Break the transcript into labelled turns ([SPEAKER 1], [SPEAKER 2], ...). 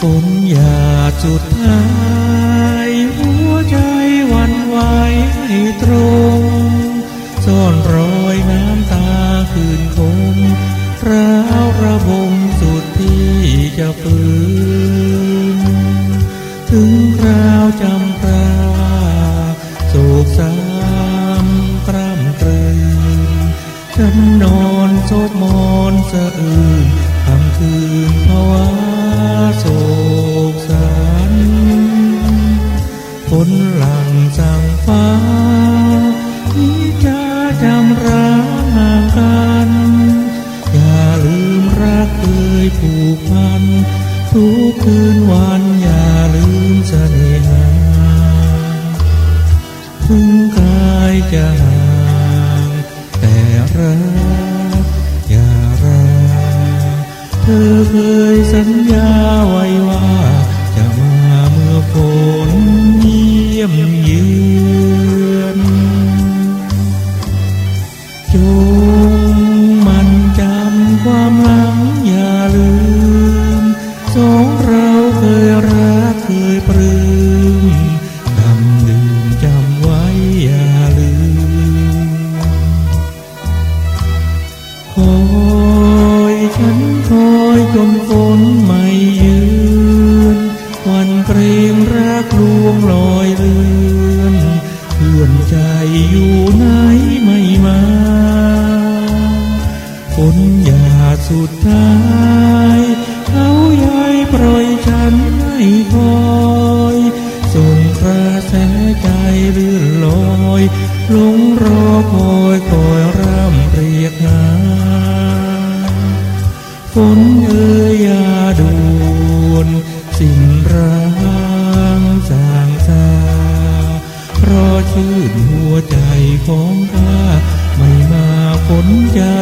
[SPEAKER 1] ฝนหยาดสุดท้ายหัวใจวันไหวให้ตรงซ่อนรอยน้ำตาคืนคมร้าวระบมสุดที่จะฝืน ถึงคราวจำ จังสั่งฟ้าที่จะจำร้างห่างกัน อย่าลืมรักเคยผูกพัน ทุกคืนวันอย่าลืมเสน่หาถึงกายจะห่างแต่รักอย่ารักเธอเคยสัญญาว่า ฝนไม่ยืน วันเกรงรักลวงลอยเลือนเพื่อนใจอยู่ไหนไม่มาฝนยาสุดท้ายเขายายปล่อยฉันให้คอยส่งกระแสใจเลื่อนลอยลงรอคอยคอยร่ำเรียกหาฝนเอ่ นสิ้นร้างจางซาเพราะชื่นหัวใจของข้าไม่มาผลยา